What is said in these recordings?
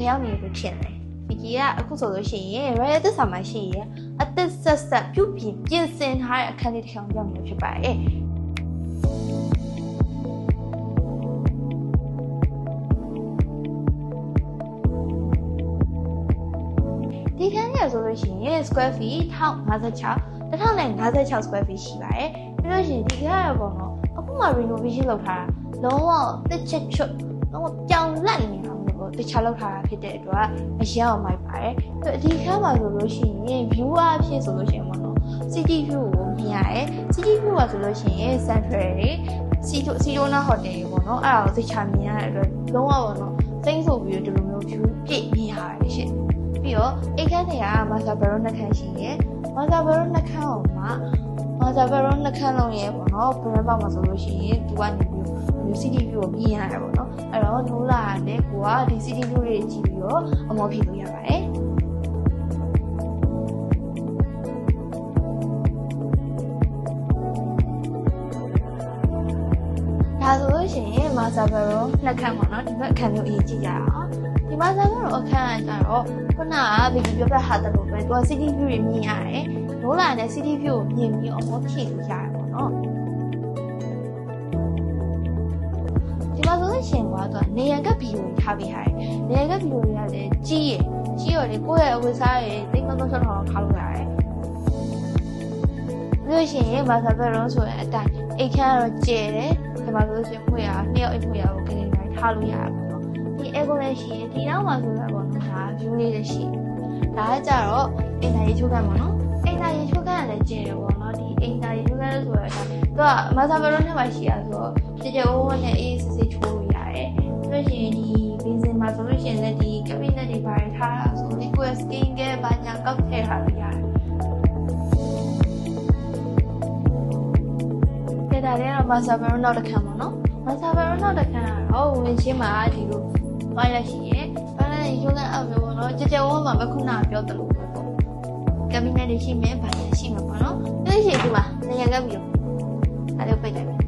ဘယ်ရောက်နေလို့ထင်လဲဗီကီကအခုဆိုလို့ရှိရင် Reddit သစ္စာမှာရှိရင်အသက်ဆက်ဆက်ပြုပြင်ပြင်ဆင်ထားတဲ့အခန်းလေးတစ်ခါရောက်နေဖြစ်ပါတယ်ဒီခန်းရဆိုလို့ရှိရင် square feet 1056 1056 square feet ရှိပါတယ်ပြီးလို့ရှိရင်ဒီခန်းရပေါ့နော်အခုမှ renovation လုပ်ထားတာလုံးဝတစ်ချက်ချွတ်လုံးဝပြောင်းလဲ့နေတာမျိုး တခြားလောက်ထားတာဖြစ်တဲ့အတွက်အရန်အောင်မိုက်ပါတယ်ဒီခန်းမှာဆိုလို့ရှိရင် view အဖြစ်ဆိုလို့ရှိရင်ပေါ့နော် city view ကိုမြင်ရတယ် city view ကဆိုလို့ရှိရင် central တွေစီတိုစီတိုနာဟိုတယ်တွေပေါ့နော်အဲ့ဒါကိုသိချာမြင်ရတဲ့အတွက်လုံးဝပေါ့နော်စိမ့်ဆိုပြီးတော့ဒီလိုမျိုး view ပြည့်မြင်ရတယ်ရှင့်ပြီးတော့အိတ်ခန်းတွေက master bedroom နှစ်ခန်းရှိရယ် master bedroom နှစ်ခန်းအောင်မှာ master bedroom နှစ်ခန်းလုံးရဲ့ပေါ့နော်ဘယ်မှာမှာဆိုလို့ရှိရင်သူကနေပြီး မျိုး city view ကိုမြင်ရတယ်ပေါ့နော်အဲ့တော့နိုးလာတဲ့ကိုကဒီ city view တွေကြည့်ပြီးတော့အမောဖြစ်လို့ရပါတယ်ဒါဆိုလို့ရှိရင်မာဆာဘရိုနှစ်ခန်းပေါ့နော်ဒီဘက်အခန်းမျိုးအရေးကြီးကြအောင်ဒီမာဆာဘရိုအခန်းကကြတော့ခုနကဗီဒီယိုပြောပြထားတဲ့လိုပဲသူက city view တွေမြင်ရတယ်နိုးလာတဲ့ city view ကိုမြင်ပြီးအမောဖြစ်လို့ရတယ်ပေါ့နော် ဒီမှာဆိုလို့ရှိရင်ကတော့နေရန်ကဗီဒီယိုတွေထားပေးထားတယ်နေရန်ကဗီဒီယိုတွေကလည်းကြီးရယ်ကြီးရော်လေကိုယ့်ရဲ့အဝတ်စားရယ်တိတ်မတော့ဆောက်ထောင်ထားလို့ရတယ်ပြီးလို့ရှိရင်မာဆာဘရိုဆိုရင်အတိုင်းအိတ်ခမ်းကတော့ကျဲတယ်ဒီမှာဆိုလို့ရှိရင်ဖွေရနှစ်ယောက်အိတ်ဖွေရကိုကနေတိုင်းထားလို့ရတယ်ပေါ့နော်ဒီအဲကိုလည်းရှိရင်ဒီနောက်မှာဆိုတော့ပေါ့နော်ဒါ view လေးလည်းရှိဒါကကြတော့အင်တာရေချိုးခန်းပေါ့နော်အင်တာရေချိုးခန်းကလည်းကျဲတယ်ပေါ့နော်ဒီအင်တာရေချိုးခန်းဆိုတော့ဒါသူကမာဆာဘရိုနဲ့မှရှိရဆိုတော့ကြကြဝဝနဲ့အေးစစ်စစ်ချိုးလို့ရတယ်ဆို လို့ရှိရင်ဒီဘင်းစင်မှာဆိုလို့ရှိရင်လည်းဒီ cabinet တွေပါထားတာဆိုဒီကို skin care ဘာညာကောက်ထည့်ထားလို့ရတယ်ဒါလည်းတော့မာဆာဘရိုနောက်တစ်ခါပေါ့နော်မာဆာဘရိုနောက်တစ်ခါကတော့ဝင်ချင်းမှာဒီလိုပါရရှိရဲ့ပါရရုံးကအမျိုးပေါ့နော်ကြကြဝဝမှာပဲခုနကပြောတယ်လို့ပဲပေါ့ကဘိနက်တွေရှိမယ်ဘာညာရှိမှာပေါ့နော်ဒီရှိဒီမှာနေရာကပြီးတော့ဒါလေးပိတ်လိုက်မယ်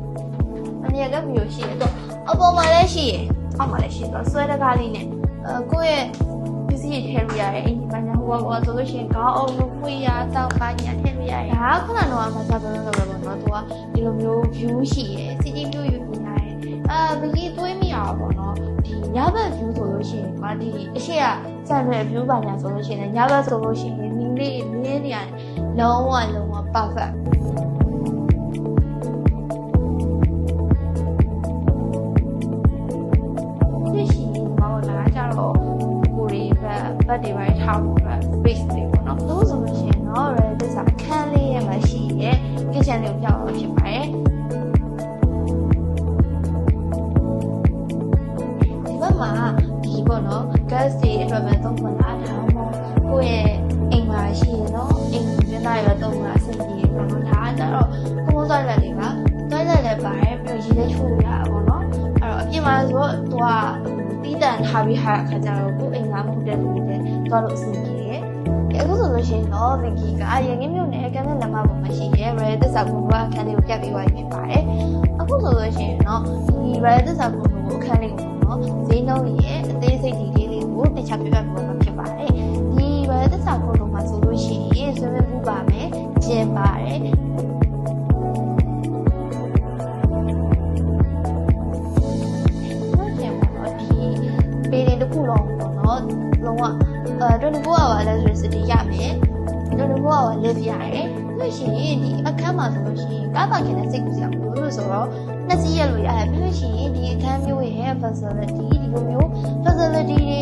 နေရာကပြီးတော့ရှိရတော့အပေါ်မှာလည်းရှိရအော က်မှာလည်းရှိတော့ဆွဲတကားလေးနဲ့အဲကိုယ့်ရဲ့ပစ္စည်းတွေထည့်လို့ရတယ်အင်ဂျင်ဘာညာဟိုဘောဆိုလို့ရှိရင်ခေါင်းအုပ်လို့ဖွေရတောက်ဘာညာထည့်လို့ရတယ်ဒါကခုနကတော့မစားဘယ်လိုလုပ်လဲပေါ့နော်သူကဒီလိုမျိုး view ရှိရယ် city view ယူနေရတယ်အာဘကြီးတွေးမိရအောင်ပေါ့နော်ဒီညဘက် view ဆိုလို့ရှိရင်ကွာဒီအရှိကစံတဲ့ view ဘာညာဆိုလို့ရှိရင်ညဘက်ဆိုလို့ရှိရင်နီးလေးနင်းနေရတယ်လုံးဝလုံးဝ perfect တ်တွေပဲထားဖို့အတွက် space တွေပေါ့နော်။ဒါဆိုလို့ရှိရင်တော့ Reddit စာအခန်းလေးရဲ့မှာရှိရဲ့ kitchen လေးကိုပြောင်းလို့ဖြစ်ပါတယ်။ဒီဘက်မှာဒီပေါ့နော် gas တွေအတွက်ပဲသုံးခွင့် ထားပြီးဟာအခါကျတော့ကိုယ်အိမ်ကမဟုတ်တဲ့လူတွေသွားလို့အဆင်ပြေတယ်။အခုဆိုလို့ရှိရင်တော့ဗီကီကရငင်းမြို့နယ်ကမ်းတဲ့လမ်းမပေါ်မှာရှိရဲ Red သစ္စာကုန်းကအခန်းလေးကိုပြပြီးသွားပြီဖြစ်ပါတယ်။အခုဆိုလို့ရှိရင်တော့ဒီ Red သစ္စာကုန်းကိုအခန်းလေးကိုနော်ဈေးနှုန်းရဲ့အသေးစိတ်ဒီလေးလေးကိုတခြားပြပြပေးမှာဖြစ်ပါ 24 hour live ရတယ်လို့ရှိရင်ဒီအခန်းမှာဆိုလို့ရှိရင်ကားပါကင်နဲ့စိတ်ကူးစရာမလိုလို့ဆိုတော့နှစ်စီးရလို့ရတယ်ပြီးလို့ရှိရင်ဒီအခန်းမျိုးရဲ့ facility ဒီလိုမျိုး facility တွေ